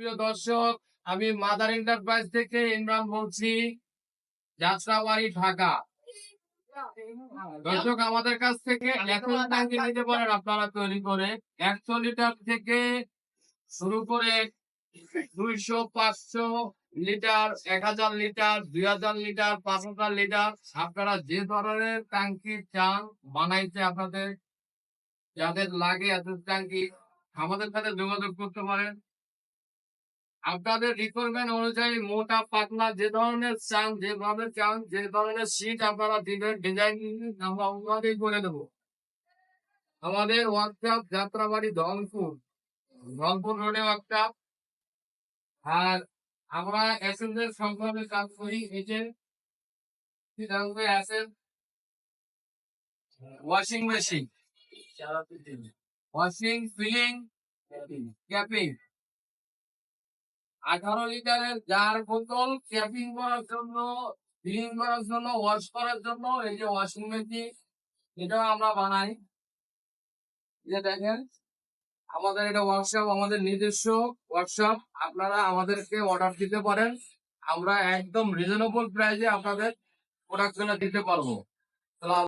প্রিয় দর্শক আমি মাদার এন্টারপ্রাইজ থেকে ইমরান বলছি। যাত্রাবাড়ি ঢাকা। দর্শক আমাদের কাছ থেকে এখন ট্যাঙ্কি নিতে পারেন আপনারা তৈরি করে। একশো লিটার থেকে শুরু করে দুইশো পাঁচশো লিটার এক হাজার লিটার দুই হাজার লিটার পাঁচ হাজার লিটার আপনারা যে ধরনের ট্যাঙ্কি চান বানাইছে আপনাদের যাদের লাগে এত ট্যাঙ্কি আমাদের সাথে যোগাযোগ করতে পারেন। আপনাদের রিকোয়ারমেন্ট অনুযায়ী মোটা পাতলা যে ধরনের চান যেভাবে চান যে ধরনের সিট আপনারা দিবেন ডিজাইন আমরা করে দেবো। আমাদের ওয়ার্কশপ যাত্রাবাড়ি ধনপুর ধনপুর রোডে ওয়ার্কশপ আর আমরা এসেন্সের সংগ্রামে কাজ করি এই যে আছেন washing machine washing filling capping আঠারো লিটারের জার বোতল ক্যাপিং করার জন্য ফিলিং করার জন্য ওয়াশ করার জন্য, এই যে ওয়াশিং মেশিন এটাও আমরা বানাই। যে দেখেন, আমাদের এটা ওয়ার্কশপ আমাদের নিজস্ব ওয়ার্কশপ আপনারা আমাদেরকে অর্ডার দিতে পারেন। আমরা একদম রিজনেবল প্রাইসে আপনাদের প্রোডাক্টগুলো দিতে পারব।